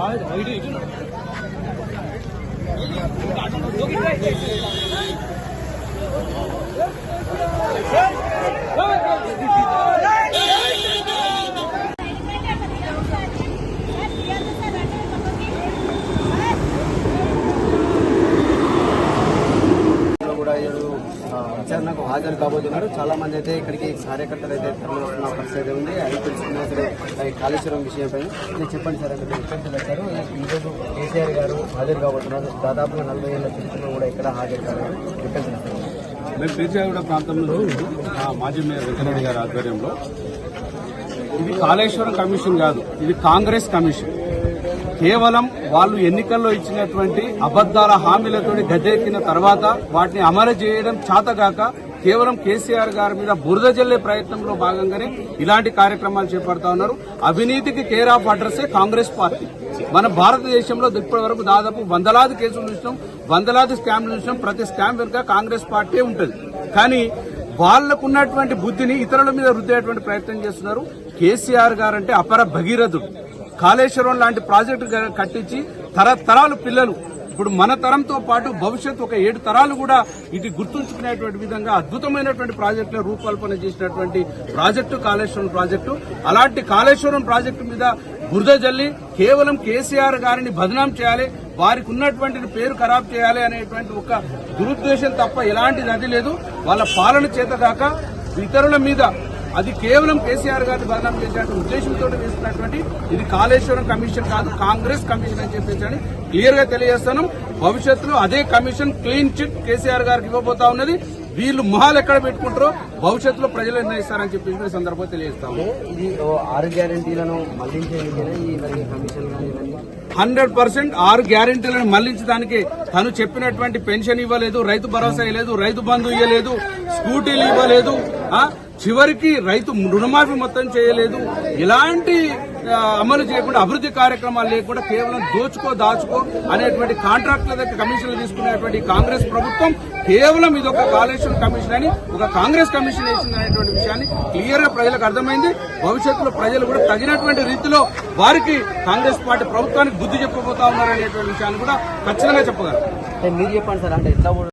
여기 హాజరు కాబోతున్నారు. చాలా మంది అయితే ఇక్కడికి కార్యకర్తలు అయితే తరలిస్తున్న పరిస్థితి అయితే ఉంది. అది తెలుసుకున్న కాళేశ్వరం విషయంపై నేను చెప్పండి సార్ అక్కడ ఎక్కడికి వచ్చారు ఈరోజు కేసీఆర్ గారు హాజరు కాబోతున్నారు. దాదాపుగా నలభై ఏళ్ళ చరిత్రలో కూడా ఇక్కడ హాజరు కాలేదు. ఎక్కడికి మేము పీర్చాగూడ ప్రాంతంలో మాజీ మేయర్ వెంకరెడ్డి గారి ఆధ్వర్యంలో ఇది కాళేశ్వరం కమిషన్ కాదు ఇది కాంగ్రెస్ కమిషన్. కేవలం వాళ్ళు ఎన్నికల్లో ఇచ్చినటువంటి అబద్దాల హామీలతో గద్దెక్కిన తర్వాత వాటిని అమలు చేయడం చాతగాక కేవలం కేసీఆర్ గారి మీద బురద జల్లే ప్రయత్నంలో భాగంగానే ఇలాంటి కార్యక్రమాలు చేపడతా ఉన్నారు. అవినీతికి కేర్ ఆఫ్ అడ్రస్సే కాంగ్రెస్ పార్టీ. మన భారతదేశంలో ఇప్పటి వరకు దాదాపు వందలాది కేసులు చూసినాం వందలాది స్కామ్లు చూసినాం. ప్రతి స్కామ్ వెనుక కాంగ్రెస్ పార్టీ ఉంటుంది. కానీ వాళ్ళకున్నటువంటి బుద్ధిని ఇతరుల మీద రుద్దేటువంటి ప్రయత్నం చేస్తున్నారు. కేసీఆర్ గారు అంటే అపర భగీరథుడు. కాళేశ్వరం లాంటి ప్రాజెక్టు కట్టించి తరతరాలు పిల్లలు ఇప్పుడు మన తరంతో పాటు భవిష్యత్తు ఒక ఏడు తరాలు కూడా ఇది గుర్తుంచుకునేటువంటి విధంగా అద్భుతమైనటువంటి ప్రాజెక్టుల రూపకల్పన చేసినటువంటి ప్రాజెక్టు కాళేశ్వరం ప్రాజెక్టు. అలాంటి కాళేశ్వరం ప్రాజెక్టు మీద బురద జల్లి కేవలం కేసీఆర్ గారిని బదనాం చేయాలి వారికి ఉన్నటువంటి పేరు ఖరాబ్ చేయాలి అనేటువంటి ఒక దురుద్దేశం తప్ప ఎలాంటిది అది లేదు. వాళ్ళ పాలన చేత కాక ఇతరుల మీద అది కేవలం కేసీఆర్ గారిని బదనాం చేసేటువంటి ఉద్దేశంతో వేస్తున్నటువంటి ఇది కాళేశ్వరం కమిషన్ కాదు కాంగ్రెస్ కమిషన్ అని చెప్పేసి అని క్లియర్గా తెలియజేస్తాను భవిష్యత్తులో అదే కమిషన్ క్లీన్ చిట్ కేసీఆర్ గారికి ఇవ్వబోతా ఉన్నది. వీళ్ళు మొహాలు ఎక్కడ పెట్టుకుంటారో భవిష్యత్తులో ప్రజలు నిర్ణయిస్తారని చెప్పేసి ఈ సందర్భంగా తెలియజేస్తాము. ఇది ఆరు గ్యారంటీలను హండ్రెడ్ పర్సెంట్ ఆరు గ్యారెంటీలను మళ్ళించడానికి తను చెప్పినటువంటి పెన్షన్ ఇవ్వలేదు రైతు భరోసా ఇవ్వలేదు రైతు బంధు ఇవ్వలేదు స్కూటీలు ఇవ్వలేదు చివరికి రైతు రుణమాఫీ మొత్తం చేయలేదు. ఇలాంటి అమలు చేయకుండా అభివృద్ధి కార్యక్రమాలు లేకుండా కేవలం దోచుకో దాచుకో అనేటువంటి కాంట్రాక్టుల దగ్గర కమిషన్లు తీసుకునేటువంటి కాంగ్రెస్ ప్రభుత్వం కేవలం ఇది ఒక కాళేశ్వరం కమిషన్ అని ఒక కాంగ్రెస్ కమిషన్ వేసింది అనేటువంటి విషయాన్ని క్లియర్గా ప్రజలకు అర్థమైంది. భవిష్యత్తులో ప్రజలు కూడా తగినటువంటి రీతిలో వారికి కాంగ్రెస్ పార్టీ ప్రభుత్వానికి బుద్ధి చెప్పబోతా ఉన్నారు అనేటువంటి విషయాన్ని కూడా ఖచ్చితంగా చెప్పగలరు మీరు చెప్పండి సార్ అంటే ఎట్లా